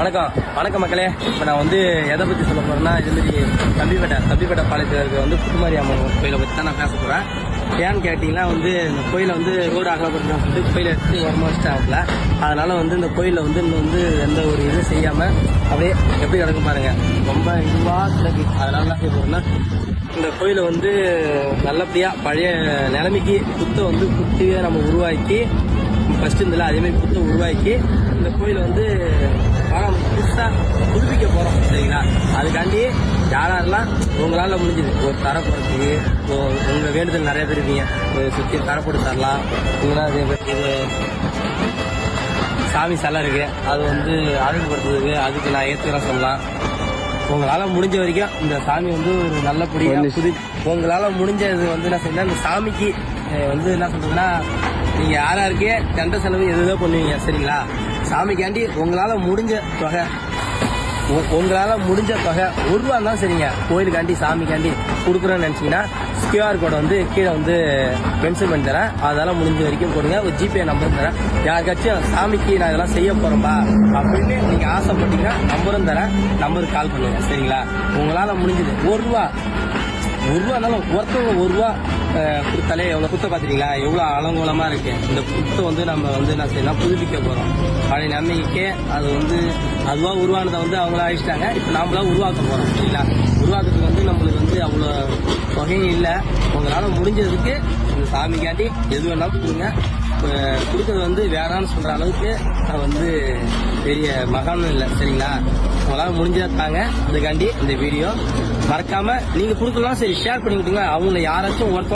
வணக்கம். வணக்கம் மக்களே. இப்போ நான் வந்து எதை பற்றி சொல்ல போகிறேன்னா இது மாதிரி தம்பிப்பேட்டை தம்பிப்பேட்டை பாளையத்தில் இருக்க வந்து புதுமாரி அம்மன் கோயிலை பற்றி தான் நான் பேச போகிறேன் ஏன்னு கேட்டிங்கன்னா வந்து இந்த கோயிலை வந்து ரோடு அகலப்படுத்தணும் சொல்லிட்டு கோயிலை எடுத்து உரமா வச்சுட்டாங்கல அதனால் வந்து இந்த கோயிலில் வந்து இன்னும் வந்து எந்த ஒரு இதுவும் செய்யாமல் அப்படியே எப்படி நடக்கும் பாருங்கள் ரொம்ப இதுவாக கிடக்கு. அதனால என்ன செய்ய போகிறேன்னா இந்த கோயிலை வந்து நல்லபடியாக பழைய நிலைமைக்கு புத்தை வந்து குத்தியை நம்ம உருவாக்கி ஃபஸ்ட்டு இருந்தால அதேமாதிரி புத்தை உருவாக்கி இந்த கோயிலை வந்து பணம் புதுசாக புதுப்பிக்க போகிறோம் சரிங்களா? அதுக்காண்டி யார் யாரெல்லாம் உங்களால் முடிஞ்சது ஒரு தர போகிறதுக்கு உங்கள் வேண்டுதல் நிறைய பேர் இருக்கீங்க ஒரு சுற்றி தர போட்டு தரலாம். இது சாமி சிலை இருக்கு அது வந்து அழகுபடுத்துறதுக்கு அதுக்கு நான் ஏற்றுக்கிறேன் சொல்லலாம். உங்களால முடிஞ்ச வரைக்கும் இந்த சாமி வந்து ஒரு நல்லபடியா புது உங்களால முடிஞ்சது வந்து என்ன செய்யணும் இந்த சாமிக்கு வந்து என்ன சொல்றதுன்னா நீங்க யாராருக்கே தண்ட செலவு எதுதோ பண்ணுவீங்க சரிங்களா? சாமிக்காண்டி உங்களால் முடிஞ்ச தொகை. உங்களால் முடிஞ்ச தொகை ஒரு ரூபா இருந்தாலும் சரிங்க. கோயிலுக்காண்டி சாமிக்காண்டி கொடுக்குறோன்னு நினச்சிங்கன்னா கியூஆர் கோடை வந்து கீழே வந்து மென்ஷன் பண்ணி தரேன். அதெல்லாம் முடிஞ்ச வரைக்கும் கொடுங்க ஒரு ஜிபே நம்பரும் தரேன். யாருக்காச்சும் சாமிக்கு நான் இதெல்லாம் செய்ய போகிறோம்பா அப்படின்னு நீங்கள் ஆசைப்பட்டீங்கன்னா நம்பரும் தரேன். நம்பருக்கு கால் பண்ணுங்க. சரிங்களா? உங்களால் முடிஞ்சது ஒரு ரூபா. ஒரு ரூபா இருந்தாலும் ஒருத்தவங்க ஒரு ரூபா கொடுத்தாலே எவ்வளோ குத்த பார்த்துட்டீங்களா எவ்வளோ அலங்கோலமாக இருக்கு. இந்த குத்தை வந்து நம்ம வந்து என்ன செய்யலாம் புதுப்பிக்க போகிறோம் பழைய நம்பிக்கைக்கே அது வந்து அதுவாக உருவானதை வந்து அவங்கள அழிச்சிட்டாங்க. இப்போ நாமளா உருவாக்க போகிறோம் சரிங்களா? உருவாக்குறதுக்கு வந்து நம்மளுக்கு வந்து அவ்வளோ தொகையும் இல்லை. உங்களால் முடிஞ்சதுக்கு இந்த சாமிக்காண்டி எது வேணாலும் கொடுங்க. கொடுக்கறது வந்து வேணான்னு சொல்கிற அளவுக்கு நான் வந்து பெரிய மகானும் இல்லை சரிங்களா? உங்களால் முடிஞ்சதை தாங்க. அதுக்காண்டி இந்த வீடியோ மறக்காம நீங்க கொடுக்கலாம் சரி ஷேர் பண்ணி விட்டுங்க அவங்க யாராச்சும் ஒருத்தர்